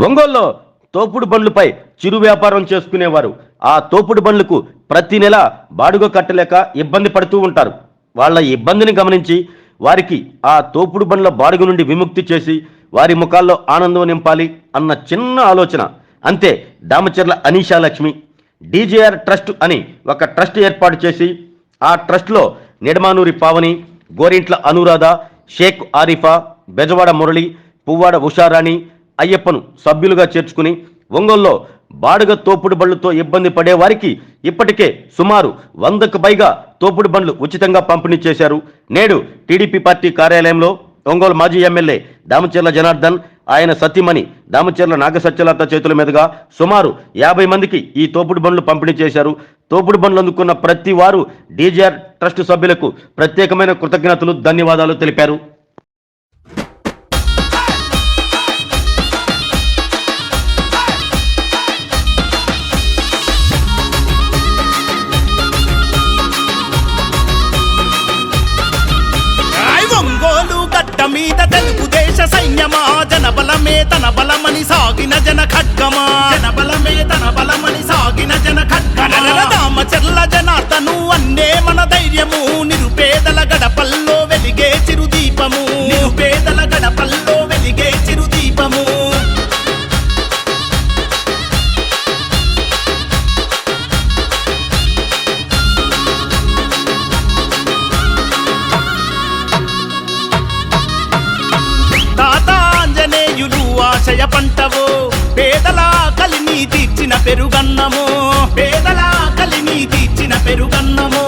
ఒంగోల్లో తోపుడు బండ్లపై చిరు వ్యాపారం చేసుకునేవారు. ఆ తోపుడు బండ్లకు ప్రతి నెల బాడుగ కట్టలేక ఇబ్బంది పడుతూ ఉంటారు. వాళ్ళ ఇబ్బందిని గమనించి వారికి ఆ తోపుడు బండ్ల బాడుగ నుండి విముక్తి చేసి వారి ముఖాల్లో ఆనందం నింపాలి అన్న చిన్న ఆలోచన. అంతే దామచర్ల అనీషా లక్ష్మి డీజేఆర్ ట్రస్ట్ అని ఒక ట్రస్ట్ ఏర్పాటు చేసి ఆ ట్రస్ట్లో నిడమానూరి పావని గోరింట్ల అనురాధ షేక్ ఆరిఫా బెజవాడ మురళి పువ్వాడ ఉషారాణి అయ్యప్పను సభ్యులుగా చేర్చుకుని ఒంగోల్లో బాడుగ తోపుడు బండ్లతో ఇబ్బంది పడే వారికి ఇప్పటికే సుమారు వందకు పైగా తోపుడు బండ్లు ఉచితంగా పంపిణీ చేశారు. నేడు టీడీపీ పార్టీ కార్యాలయంలో ఒంగోలు మాజీ ఎమ్మెల్యే దామచర్ల జనార్దన్ ఆయన సతీమణి దామచర్ల నాగసత్యలత చేతుల మీదుగా సుమారు యాభై మందికి ఈ తోపుడు బండ్లు పంపిణీ చేశారు. తోపుడు బండ్లు అందుకున్న ప్రతి వారు డీజీఆర్ ట్రస్ట్ సభ్యులకు ప్రత్యేకమైన కృతజ్ఞతలు ధన్యవాదాలు తెలిపారు. జనబలమే తన బలమని సాగిన జన ఖడ్గమా జనబలమే తన బలమని సాగిన జన ఖడ్గమా రామచర్ల జనార్దను అన్నే మన ధైర్యము నిరుపేదల ఆశయ పంటవో పేదల కలిని తీర్చిన పెరుగన్నమో పేదల కలిని తీర్చిన పెరుగన్నమో.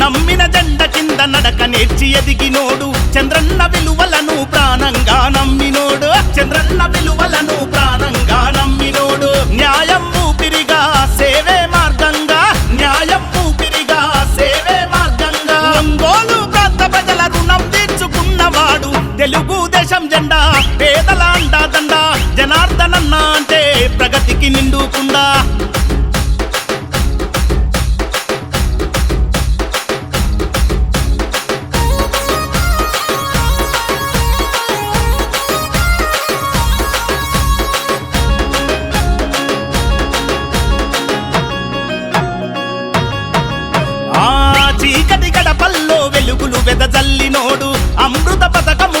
నమ్మిన జెండ కింద నడక నేర్చి ఎదిగినోడు చంద్రన్న విలువలను ప్రాణంగా నమ్మినోడు చంద్రన్న విలువ దేశం జెండా పేదల అండా దండ జనార్దనన్న అంటే ప్రగతికి నిండుకుండా ఆ చీకటి వెదజల్లినోడు అమృత పథకము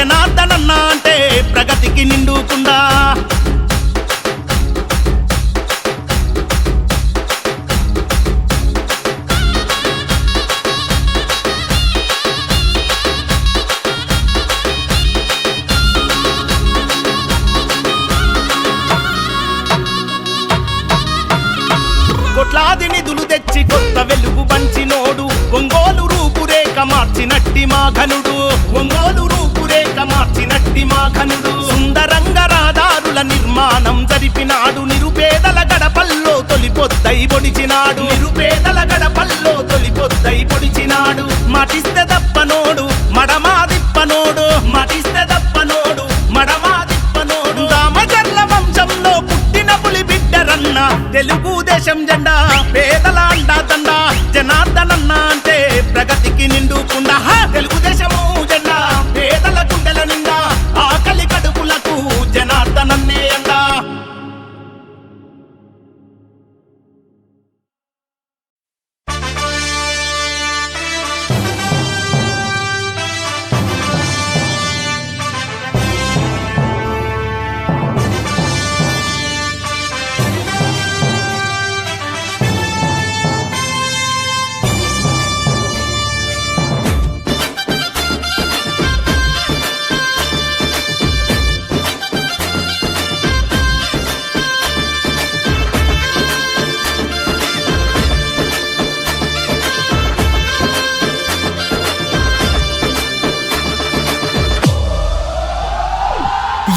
జనార్దనన్న అంటే ప్రగతికి నిండుకుండా కోట్లాది నిధులు తెచ్చి కొత్త వెలుగు పంచినోడు ఒంగోలు రూపురేఖ మార్చినట్టి మా ఘనుడు. ఒంగోలు మార్చినట్టి మా ఘనుడు. సుందరంగ రహదారుల నిర్మాణం జరిపినాడు. నిరుపేదల గడపల్లో తొలి పొద్దై పొడిచినాడు. నిరుపేదల గడపల్లో తొలి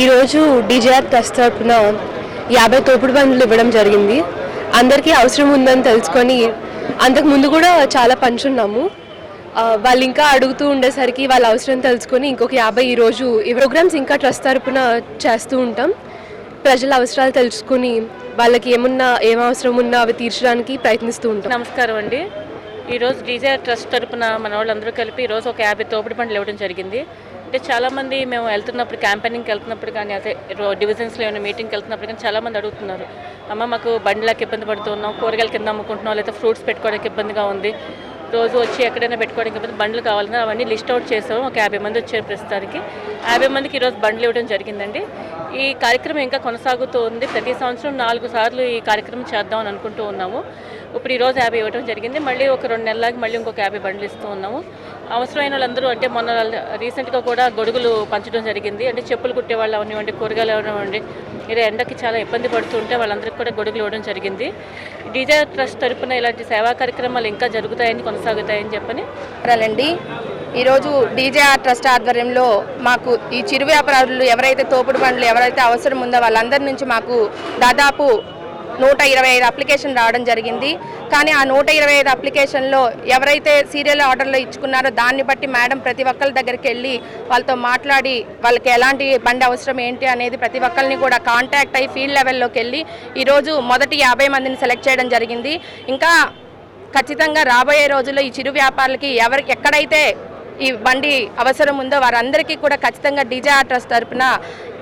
ఈరోజు డీజేఆర్ ట్రస్ట్ తరఫున యాభై తోపుడు బండ్లు ఇవ్వడం జరిగింది. అందరికీ అవసరం ఉందని తెలుసుకొని అంతకు ముందు కూడా చాలా పంచున్నాము వాళ్ళు ఇంకా అడుగుతూ ఉండేసరికి వాళ్ళ అవసరం తెలుసుకొని ఇంకొక యాభై ఈరోజు ఈ ప్రోగ్రామ్స్ ఇంకా ట్రస్ట్ తరపున చేస్తూ ఉంటాం. ప్రజల అవసరాలు తెలుసుకొని వాళ్ళకి ఏమున్నా ఏం అవసరం ఉన్నా అవి తీర్చడానికి ప్రయత్నిస్తూ ఉంటాం. నమస్కారం అండి. ఈరోజు డీజే ట్రస్ట్ తరపున మన వాళ్ళందరూ కలిపి ఈరోజు ఒక యాభై తోపుడు పండ్లు ఇవ్వడం జరిగింది. అంటే చాలామంది మేము వెళ్తున్నప్పుడు క్యాంపెయినింగ్కి వెళ్తున్నప్పుడు కానీ అదే రో- డివిజన్స్లో ఏమైనా మీటింగ్కి వెళ్తున్నప్పుడు కానీ చాలామంది అడుగుతున్నారు. అమ్మ మాకు బండ్లకి ఇబ్బంది పడుతున్నాం కూరగాయల కింద అమ్ముకుంటున్నాం లేదా ఫ్రూట్స్ పెట్టుకోవడానికి ఇబ్బందిగా ఉంది. రోజు వచ్చి ఎక్కడైనా పెట్టుకోవడానికి ఇబ్బంది బండ్లు కావాలన్నా అవన్నీ లిస్ట్ అవుట్ చేసాము ఒక యాభై మంది వచ్చారు ప్రస్తుతానికి. యాభై మందికి ఈరోజు బండ్లు ఇవ్వడం జరిగిందండి. ఈ కార్యక్రమం ఇంకా కొనసాగుతూ ఉంది. ప్రతి సంవత్సరం నాలుగు సార్లు ఈ కార్యక్రమం చేద్దామని అనుకుంటూ ఉన్నాము. ఇప్పుడు ఈరోజు యాభై ఇవ్వడం జరిగింది. మళ్ళీ ఒక రెండు నెలలకి మళ్ళీ ఇంకొక యాభై బండ్లు ఇస్తూ ఉన్నాము. అవసరమైన వాళ్ళందరూ అంటే మొన్న రీసెంట్గా కూడా గొడుగులు పంచడం జరిగింది. అంటే చెప్పులు కుట్టే వాళ్ళు అవనివ్వండి కూరగాయలు అవనివ్వండి ఇలా ఎండకి చాలా ఇబ్బంది పడుతుంటే వాళ్ళందరికీ కూడా గొడుగులు ఇవ్వడం జరిగింది. డీజే ట్రస్ట్ తరపున ఇలాంటి సేవా కార్యక్రమాలు ఇంకా జరుగుతాయని కొనసాగుతాయని చెప్పని అండి ఈరోజు డీజేఆర్ ట్రస్ట్ ఆధ్వర్యంలో మాకు ఈ చిరు వ్యాపారులు ఎవరైతే తోపుడు బండ్లు ఎవరైతే అవసరం ఉందో వాళ్ళందరి నుంచి మాకు దాదాపు నూట ఇరవై ఐదు అప్లికేషన్ రావడం జరిగింది. కానీ ఆ నూట ఇరవై ఐదు అప్లికేషన్లో ఎవరైతే సీరియల్ ఆర్డర్లో ఇచ్చుకున్నారో దాన్ని బట్టి మేడం ప్రతి ఒక్కరి దగ్గరికి వెళ్ళి వాళ్ళతో మాట్లాడి వాళ్ళకి ఎలాంటి బండి అవసరం ఏంటి అనేది ప్రతి ఒక్కరిని కూడా కాంటాక్ట్ అయ్యి ఫీల్డ్ లెవెల్లోకి వెళ్ళి ఈరోజు మొదటి యాభై మందిని సెలెక్ట్ చేయడం జరిగింది. ఇంకా ఖచ్చితంగా రాబోయే రోజుల్లో ఈ చిరు వ్యాపారులకి ఎవరికి ఎక్కడైతే ఈ బండి అవసరం ఉందో వారందరికీ కూడా ఖచ్చితంగా డిజేఆర్ ట్రస్ట్ తరపున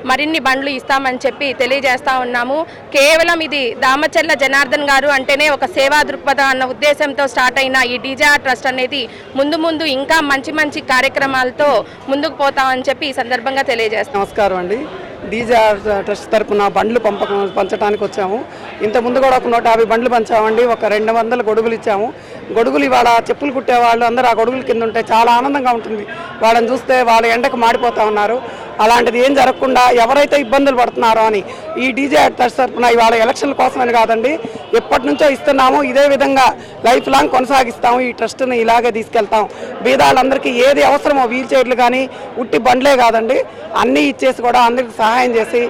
మరిన్ని బండ్లు ఇస్తామని చెప్పి తెలియజేస్తా ఉన్నాము. కేవలం ఇది దామచర్ల జనార్దన్ గారు అంటేనే ఒక సేవా దృక్పథం అన్న ఉద్దేశంతో స్టార్ట్ అయిన ఈ డిజేఆర్ ట్రస్ట్ అనేది ముందు ముందు ఇంకా మంచి మంచి కార్యక్రమాలతో ముందుకు పోతామని చెప్పి ఈ సందర్భంగా తెలియజేస్తాం. నమస్కారం అండి. డీజే ట్రస్ట్ తరపున బండ్లు పంపకం పంచడానికి వచ్చాము. ఇంత ముందు కూడా ఒక నూట యాభై బండ్లు పంచామండి. ఒక రెండు వందల గొడుగులు ఇచ్చాము. గొడుగులు ఇవాళ చెప్పులు కుట్టే వాళ్ళు అందరూ ఆ గొడుగుల కింద ఉంటే చాలా ఆనందంగా ఉంటుంది. వాళ్ళని చూస్తే వాళ్ళ ఎండకు మాడిపోతూ ఉన్నారు. అలాంటిది ఏం జరగకుండా ఎవరైతే ఇబ్బందులు పడుతున్నారో అని ఈ డీజే ట్రస్ట్ తరపున ఇవాళ ఎలక్షన్ల కోసమని కాదండి ఎప్పటి నుంచో ఇస్తున్నాము ఇదే విధంగా లైఫ్ లాంగ్ కొనసాగిస్తాము ఈ ట్రస్ట్ని ఇలాగే తీసుకెళ్తాం. బీదాళ్ళందరికీ ఏది అవసరమో వీల్ చైర్లు కానీ ఉట్టి బండ్లే కాదండి అన్నీ ఇచ్చేసి కూడా అందరికి సహాయం చేసి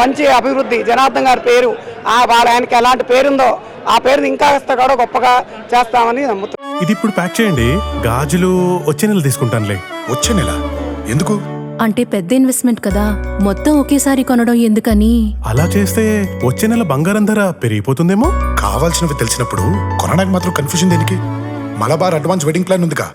మంచి అభివృద్ధి. జనార్దన్ గారి పేరు వాళ్ళ ఆయనకి ఎలాంటి పేరుందో ఆ పేరుని ఇంకా కూడా గొప్పగా చేస్తామని నమ్ముతున్నాం ఇది ఇప్పుడు ప్యాక్ చేయండి. గాజులు వచ్చే నెల తీసుకుంటానులే. వచ్చే నెల? ఎందుకు? అంటే పెద్ద ఇన్వెస్ట్మెంట్ కదా. మొత్తం ఒకేసారి కొనడం ఎందుకని? అలా చేస్తే వచ్చే నెల బంగారం ధర పెరిగిపోతుందేమో? కావాల్సినవి తెలిసినప్పుడు కొనడానికి మాత్రం కన్ఫ్యూజన్ దేనికి? మలబార్ అడ్వాన్స్ వెడ్డింగ్ ప్లాన్ ఉందిగా.